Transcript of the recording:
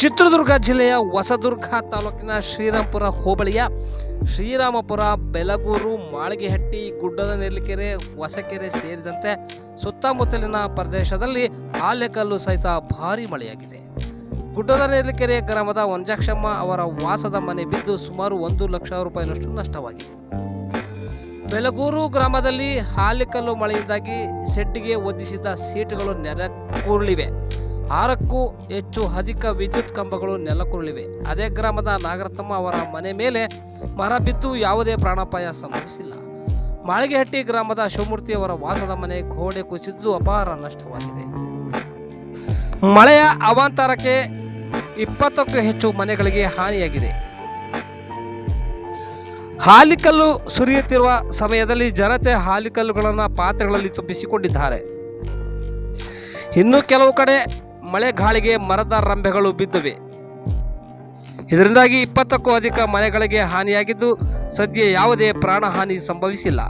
ಚಿತ್ರದುರ್ಗ ಜಿಲ್ಲೆಯ ಹೊಸದುರ್ಗ ತಾಲೂಕಿನ ಶ್ರೀರಾಮಪುರ ಹೋಬಳಿಯ ಶ್ರೀರಾಮಪುರ ಬೆಲಗೂರು ಮಾಳಿಗೆಹಟ್ಟಿ ಗುಡ್ಡದ ನೆಲ್ಲಿಕೆರೆ ಹೊಸಕೆರೆ ಸೇರಿದಂತೆ ಸುತ್ತಮುತ್ತಲಿನ ಪ್ರದೇಶದಲ್ಲಿ ಆಲೆಕಲ್ಲು ಸಹಿತ ಭಾರೀ ಮಳೆಯಾಗಿದೆ. ಗುಡ್ಡದ ನೆಲ್ಲಿಕೆರೆ ಗ್ರಾಮದ ವಂಜಾಕ್ಷಮ್ಮ ಅವರ ವಾಸದ ಮನೆ ಬಿದ್ದು ಸುಮಾರು ಒಂದು ಲಕ್ಷ ರೂಪಾಯಿನಷ್ಟು ನಷ್ಟವಾಗಿದೆ. ಬೆಲಗೂರು ಗ್ರಾಮದಲ್ಲಿ ಹಾಲಿಕಲ್ಲು ಮಳೆಯಿಂದಾಗಿ ಸೆಡ್ಡಿಗೆ ಒದಿಸಿದ ಸೀಟುಗಳು ನೆಲಕ್ಕುರುಳಿವೆ ಆರಕ್ಕೂ ಹೆಚ್ಚು ಅಧಿಕ ವಿದ್ಯುತ್ ಕಂಬಗಳು ನೆಲಕೊಳ್ಳಿವೆ ಅದೇ ಗ್ರಾಮದ ನಾಗರತ್ನಮ್ಮ ಅವರ ಮನೆ ಮೇಲೆ ಮರ ಬಿದ್ದು ಯಾವುದೇ ಪ್ರಾಣಾಪಾಯ ಸಂಭವಿಸಿಲ್ಲ. ಮಾಳಿಗೆಹಟ್ಟಿ ಗ್ರಾಮದ ಶಿವಮೂರ್ತಿ ಅವರ ವಾಸದ ಮನೆ ಗೋಡೆ ಕುಸಿದು ಅಪಾರ ನಷ್ಟವಾಗಿದೆ. ಮಳೆಯ ಅವಾಂತರಕ್ಕೆ ಇಪ್ಪತ್ತಕ್ಕೂ ಹೆಚ್ಚು ಮನೆಗಳಿಗೆ ಹಾನಿಯಾಗಿದೆ. ಹಾಲಿಕಲ್ಲು ಸುರಿಯುತ್ತಿರುವ ಸಮಯದಲ್ಲಿ ಜನತೆ ಹಾಲಿಕಲ್ಲುಗಳನ್ನು ಪಾತ್ರೆಗಳಲ್ಲಿ ತುಂಬಿಸಿಕೊಂಡಿದ್ದಾರೆ. ಇನ್ನು ಕೆಲವು ಕಡೆ ಮಳೆ ಗಾಳಿಗೆ ಮರದ ರಂಬೆಗಳು ಬಿದ್ದಿವೆ. ಇದರಿಂದಾಗಿ ಇಪ್ಪತ್ತಕ್ಕೂ ಅಧಿಕ ಮನೆಗಳಿಗೆ ಹಾನಿಯಾಗಿದ್ದು ಸದ್ಯ ಯಾವುದೇ ಪ್ರಾಣಹಾನಿ ಸಂಭವಿಸಿಲ್ಲ.